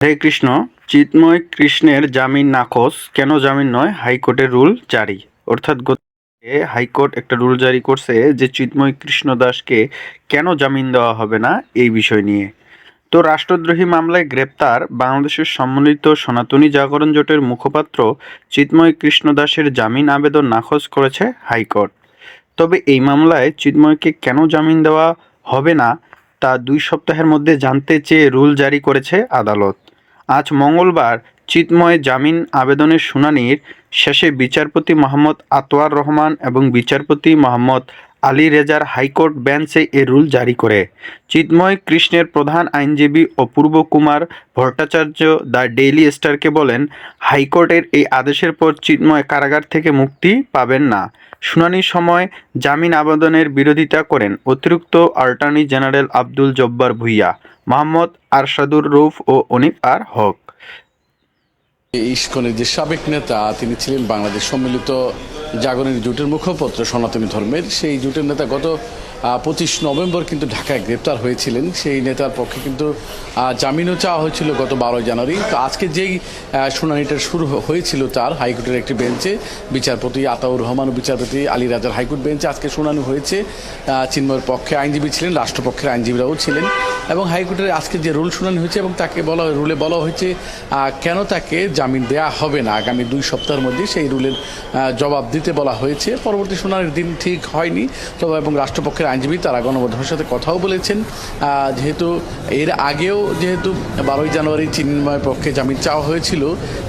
হরে কৃষ্ণ, চিন্ময় কৃষ্ণের জামিন নাকচ, কেন জামিন নয়? হাইকোর্টের রুল জারি। অর্থাৎ হাইকোর্ট একটা রুল জারি করছে যে চিন্ময় কৃষ্ণ দাসকে কেন জামিন দেওয়া হবে না এই বিষয় নিয়ে। তো রাষ্ট্রদ্রোহী মামলায় গ্রেপ্তার বাংলাদেশের সম্মিলিত সনাতনী জাগরণ জোটের মুখপাত্র চিন্ময় কৃষ্ণ দাসের জামিন আবেদন নাকচ করেছে হাইকোর্ট। তবে এই মামলায় চিন্ময়কে কেন জামিন দেওয়া হবে না তা দুই সপ্তাহের মধ্যে জানতে চেয়ে রুল জারি করেছে আদালত। আজ মঙ্গলবার চিতময় জামিন আবেদনের শুনানির শেষে বিচারপতি মোহাম্মদ আতোয়ার রহমান এবং বিচারপতি মোহাম্মদ আলী রেজার হাইকোর্ট বেঞ্চে এ রুল জারি করে। চিন্ময় কৃষ্ণের প্রধান আইনজীবী অপূর্ব কুমার ভট্টাচার্য দ্য ডেইলি স্টারকে বলেন, হাইকোর্টের এই আদেশের পর চিন্ময় কারাগার থেকে মুক্তি পাবেন না। শুনানির সময় জামিন আবেদনের বিরোধিতা করেন অতিরিক্ত অ্যাটর্নি জেনারেল আব্দুল জব্বার ভুইয়া, মোহাম্মদ আরশাদুর রৌফ ও অনিফ আর হক। ইস্কনের যে সাবেক নেতা, তিনি ছিলেন বাংলাদেশ সম্মিলিত জাগরণী জোটের মুখপত্র, সনাতনী ধর্মের। সেই জোটের নেতা গত পঁচিশ নভেম্বর কিন্তু ঢাকায় গ্রেপ্তার হয়েছিলেন। সেই নেতার পক্ষে কিন্তু জামিনও চাওয়া হয়েছিল গত বারোই জানুয়ারি। তো আজকে যেই শুনানিটা শুরু হয়েছিল তার, হাইকোর্টের একটি বেঞ্চে, বিচারপতি আতাউর রহমান বিচারপতি আলী রাজার হাইকোর্ট বেঞ্চে আজকে শুনানি হয়েছে। চিন্ময়ের পক্ষে আইনজীবী ছিলেন, রাষ্ট্রপক্ষের আইনজীবীরাও ছিলেন। এবং হাইকোর্টের আজকে যে রুল শুনানি হয়েছে এবং তাকে বলা রুলে বলা হয়েছে কেন তাকে জামিন দেয়া হবে না? আগামী দুই সপ্তাহের মধ্যে সেই রুলের জবাব দিতে বলা হয়েছে। পরবর্তী শুনানির দিন ঠিক হয়নি। তবে এবং রাষ্ট্রপক্ষের আইনজীবী তারা গণমাধ্যমের সাথে কথাও বলেছেন। যেহেতু এর আগেও যেহেতু বারোই জানুয়ারি চিন্ময় পক্ষে জামিন চাওয়া হয়েছিল,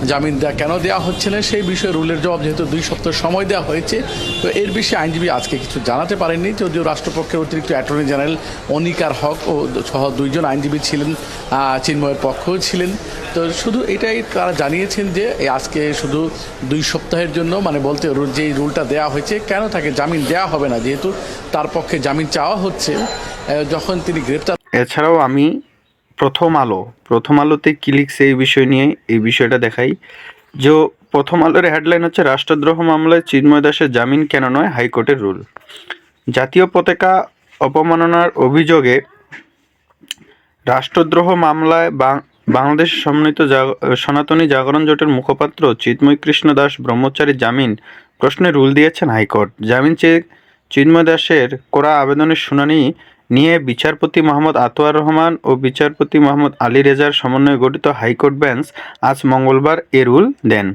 জামিন দেওয়া কেন দেওয়া হচ্ছে না সেই বিষয়ে রুলের জবাব যেহেতু দুই সপ্তাহ সময় দেওয়া হয়েছে, তো এর বিষয়ে আইনজীবী আজকে কিছু জানাতে পারেননি। যদিও রাষ্ট্রপক্ষের অতিরিক্ত অ্যাটর্নি জেনারেল অনিকার হক ও সহ দুইজন আইনজীবী ছিলেন চিন্ময়ের পক্ষও ছিলেন। তো শুধু এটাই তারা জানিয়েছেন যে আজকে শুধু দুই সপ্তাহের জন্য মানে বলতে যে রুলটা দেওয়া হয়েছে, কেন তাকে জামিন দেওয়া হবে না? যেহেতু তার পক্ষে জামিন চাওয়া হচ্ছে যখন তিনি গ্রেপ্তার এছাড়াও আমি প্রথম আলো, প্রথম আলোতে কি লিখছে এই বিষয় নিয়ে, এই বিষয়টা দেখাই। যে প্রথম আলোর হেডলাইন হচ্ছে, রাষ্ট্রদ্রোহ মামলায় চিন্ময় দাসের জামিন কেন নয়? হাইকোর্টের রুল। জাতীয় পতাকা অপমাননার অভিযোগে রাষ্ট্রদ্রোহ মামলায় বাংলাদেশ সম্মিলিত সনাতনী জাগরণ জোটের মুখপাত্র চিন্ময় কৃষ্ণ দাস ব্রহ্মচারী জামিন প্রশ্নে রুল দিয়েছেন হাইকোর্ট। জামিন চেয়ে চিন্ময় দাসের করা আবেদনের শুনানি নিয়ে বিচারপতি মোহাম্মদ আতোয়ার রহমান ও বিচারপতি মোহাম্মদ আলী রেজার সমন্বয়ে গঠিত হাইকোর্ট বেঞ্চ আজ মঙ্গলবার এ রুল দেন।